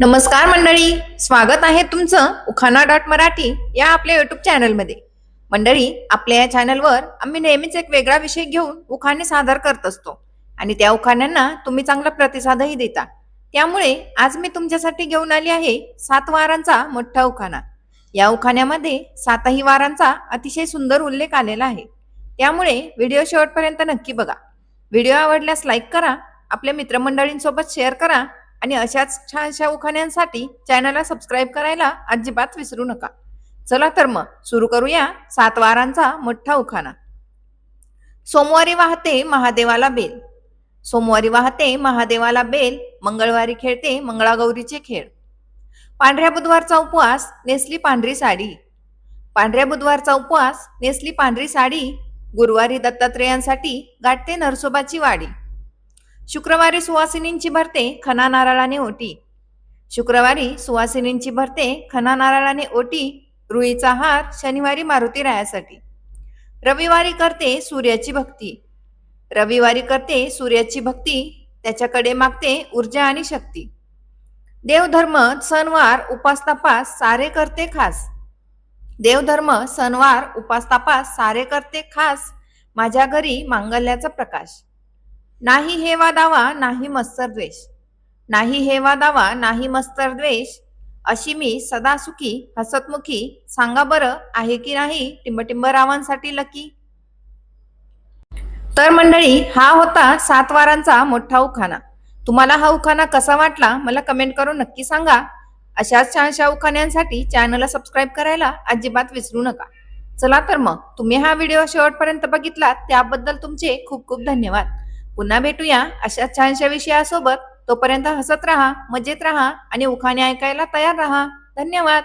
नमस्कार मंडळी स्वागत आहे तुमचं उखाना डॉट मराठी या आपल्या युट्यूब चॅनलमध्ये मंडळी आपल्या या चॅनलवर आम्ही नेहमीच एक वेगळा विषय घेऊन उखाणे सादर करत असतो. आणि त्या उखाण्यांना तुम्ही चांगला प्रतिसादही देता. त्यामुळे आज मी तुमच्यासाठी घेऊन आली आहे सात वारांचा मोठा उखाणा. या उखाण्यामध्ये सातही वारांचा अतिशय सुंदर उल्लेख आलेला आहे. त्यामुळे व्हिडिओ शेवटपर्यंत नक्की बघा. व्हिडिओ आवडल्यास लाईक करा आपल्या मित्रमंडळींसोबत शेअर करा आणि अशाच छानशा उखाण्यांसाठी चॅनलला सबस्क्राईब करायला अजिबात विसरू नका. चला तर मग सुरू करूया सात वारांचा मोठा उखाणा. सोमवारी वाहते महादेवाला बेल. सोमवारी वाहते महादेवाला बेल मंगळवारी खेळते मंगळागौरीचे खेळ. पांढऱ्या बुधवारचा उपवास नेसली पांढरी साडी. पांढऱ्या बुधवारचा उपवास नेसली पांढरी साडी गुरुवारी दत्तात्रेयांसाठी गाठते नरसोबाची वाडी. शुक्रवारी सुवासिनींची भरते खना नारळाने ओटी. शुक्रवारी सुवासिनींची भरते खना नारळाने ओटी रुईचा हार शनिवारी मारुती रायासाठी. रविवारी करते सूर्याची भक्ती. रविवारी करते सूर्याची भक्ती त्याच्याकडे मागते ऊर्जा आणि शक्ती. देवधर्म सणवार उपास तपास सारे करते खास. देवधर्म सणवार उपास तपास सारे करते खास. माझ्या घरी मांगल्याचा प्रकाश. नाही हेवा दावा नाही मत्सर द्वेष. नाही हेवा दावा नाही मत्सर द्वेष. अशी मी सदा सुखी हसतमुखी सांगा बरं आहे की नाही टिंबटिंब रावांसाठी लकी? तर मंडळी हा होता सात वारांचा मोठा उखाणा. तुम्हाला हा उखाणा कसा वाटला मला कमेंट करून नक्की सांगा. अशाच छानशा उखाण्यांसाठी चॅनलला सबस्क्राईब करायला अजिबात विसरू नका. चला तर मग तुम्ही हा व्हिडिओ शेवटपर्यंत बघितला त्याबद्दल तुमचे खूप खूप धन्यवाद. पुन्हा भेटूया अशा छानशा विषयासोबत. तोपर्यंत हसत राहा मजेत राहा आणि उखाणे ऐकायला तयार राहा. धन्यवाद.